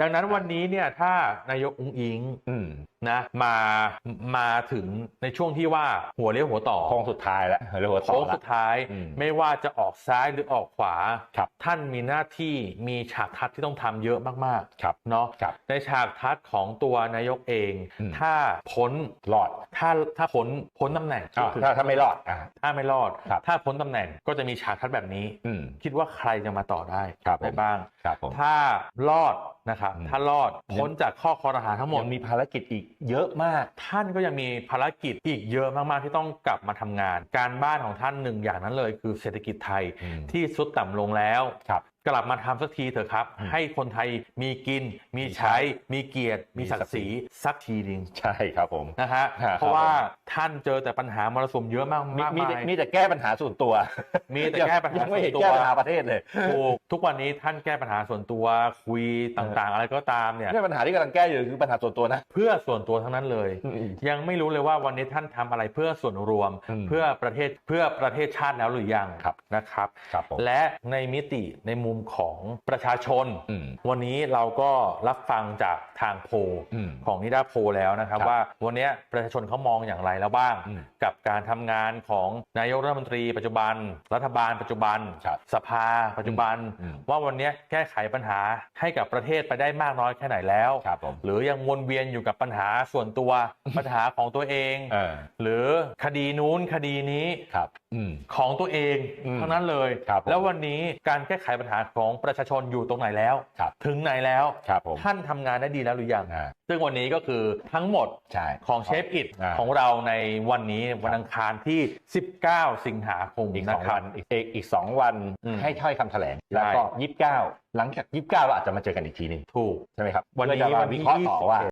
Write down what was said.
ดังนั้นวันนี้เนี่ยถ้านายกอุ้งอิงอืนะมามาถึงในช่วงที่ว่าหัวเลี้ยวหัวต่อโค้งสุดท้ายแล้วเรียกว่าต่โค้องละสุดท้ายอืมไม่ว่าจะออกซ้ายหรือออกขวาครับท่านมีหน้าที่มีฉากทัศน์ที่ต้องทำเยอะมากครับๆเนาะครับในฉากทัศน์ของตัวนายกเองอืมถ้าพ้นรอดถ้าถ้าพ้นพ้นตำแหน่งอ่าคือถ้าถ้าไม่รอดอ่าถ้าไม่รอดครับถ้าพ้นตำแหน่งก็จะมีฉากทัศน์แบบนี้อืมคิดว่าใครจะมาต่อได้ครับผมได้บ้างครับผมถ้ารอดนะครับอืมถ้ารอดพ้นจากข้อคอรหาทั้งหมดยังมีภารกิจอีกเยอะมาก ท่านก็ยังมีภารกิจอีกเยอะมากๆที่ต้องกลับมาทำงาน การบ้านของท่านหนึ่งอย่างนั้นเลย คือเศรษฐกิจไทยอืมที่สุดต่ำลงแล้วครับกลับมาทำสักทีเถอะครับอืมให้คนไทยมีกิน มีใช้ มีเกียรติ มีศักดิ์ศรีสักทีหนึงใช่ครับผมนะฮะครับเพราะว่าท่านเจอแต่ปัญหามรสุมเยอะมากมีมากมีมายแต่มีแต่แก้ปัญหาส่วนตัว มีแต่แก้ปัญหายังไม่เห็นส่วนตัวแก้ปัญหาประเทศเลยถูกทุกวันนี้ท่านแก้ปัญหาส่วนตัวคุยต่างๆ อะไรก็ตามเนี่ยแก้ปัญหาที่กำลังแก้อยู่คือปัญหาส่วนตัวนะเพื่อส่วนตัวทั้งนั้นเลยอืมยังไม่รู้เลยว่าวันนี้ท่านทำอะไรเพื่อส่วนรวมอืมเพื่อประเทศเพื่อประเทศชาติแล้วหรือยังครับ นะครับครับผมและในมิติในมุมของประชาชน อืม วันนี้เราก็รับฟังจากทางโพลอืม ของนิดาโพลแล้วนะครับ ครับว่าวันนี้ประชาชนเขามองอย่างไรแล้วบ้าง อืมกับการทำงานของนายกรัฐมนตรี ปัจจุบัน รัฐบาล ปัจจุบัน ครับสภา ปัจจุบัน อืม ว่าวันนี้แก้ไขปัญหาให้กับประเทศไปได้มากน้อยแค่ไหนแล้ว ครับผมหรือยังวนเวียนอยู่กับปัญหาส่วนตัวปัญหาของตัวเอง เออหรือคดีนู้นคดีนี้ครับ อืม ของตัวเอง อืมทั้งนั้นเลยครับผมแล้ววันนี้การแก้ไขปัญหาของประชาชนอยู่ตรงไหนแล้วครับถึงไหนแล้วครับผมท่านทำงานได้ดีแล้วหรือยังอ่าซึ่งวันนี้ก็คือทั้งหมดใช่ของเชฟอิดอ่าของเราในวันนี้วันอังคารที่ 19 สิงหาคมอีกสนะองครัวับนอีกอีกอีกสองวันอืมให้ถ้อยคำแถลงใช่แล้วก็ยี่สิบเก้าหลังจากยี่สิบเก้าเราอาจจะมาเจอกันอีกทีหนึงถูกใช่ไหมครับวันนี้เพื่อจะมาวันที่วิเคราะห์ต่อ20ว่า